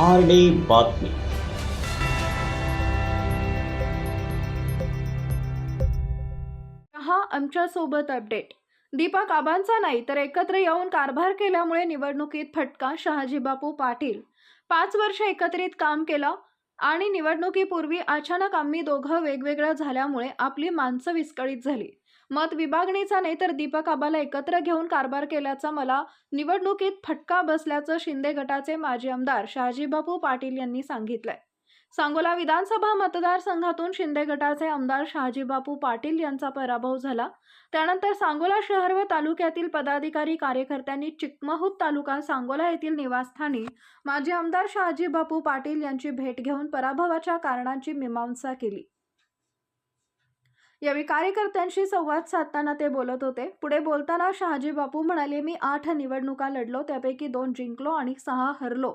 R D बातमी. हा आमच्यासोबत अपडेट. दीपक आबांचा नाही तर एकत्र येऊन कारभार केल्यामुळे निवडणुकीत फटका शहाजी बापू पाटील. पाच वर्ष एकत्रित काम केलं आणि निवडणुकीपूर्वी अचानक आम्ही दोघं वेगवेगळ्या झाल्यामुळे आपली माणसं विस्कळीत झाली. मत विभागणीचा नाही तर दीपक आबाला एकत्र घेऊन कारभार केल्याचा मला निवडणुकीत फटका बसल्याचं शिंदे गटाचे माजी आमदार शहाजीबापू पाटील यांनी सांगितलंय. सांगोला विधानसभा मतदारसंघातून शिंदे गटाचे आमदार शहाजीबापू पाटील यांचा पराभव झाला. त्यानंतर सांगोला शहर व तालुक्यातील पदाधिकारी कार्यकर्त्यांनी चिकमहूत तालुका सांगोला येथील निवासस्थानी माजी आमदार शहाजीबापू पाटील यांची भेट घेऊन पराभवाच्या कारणांची मीमांसा केली. यावेळी कार्यकर्त्यांशी संवाद साधताना ते बोलत होते. पुढे बोलताना शहाजी बापू म्हणाले मी आठ निवडणुका लढलो त्यापैकी दोन जिंकलो आणि सहा हरलो.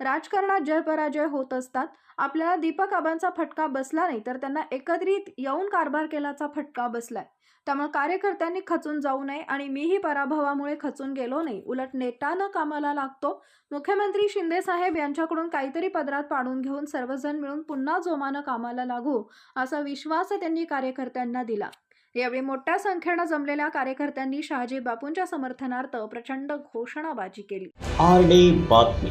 राजकारणात जयपराजय होत असतात. आपल्याला दीपक आबांचा फटका बसला नाही तर त्यांना एकत्रित येऊन कारभार केल्याचा फटका बसलाय. त्यामुळे कार्यकर्त्यांनी खचून जाऊ नये आणि मीही पराभवामुळे खचून गेलो नाही. उलट नेटानं कामाला लागतो. मुख्यमंत्री शिंदे साहेब यांच्याकडून काहीतरी पदरात पाडून घेऊन सर्वजण मिळून पुन्हा जोमानं कामाला लागू असा विश्वास त्यांनी कार्यकर्त्यांना दिला. यावेळी मोठ्या संख्येनं जमलेल्या कार्यकर्त्यांनी शहाजी बापूंच्या समर्थनार्थ प्रचंड घोषणाबाजी केली. आर डी बातमी.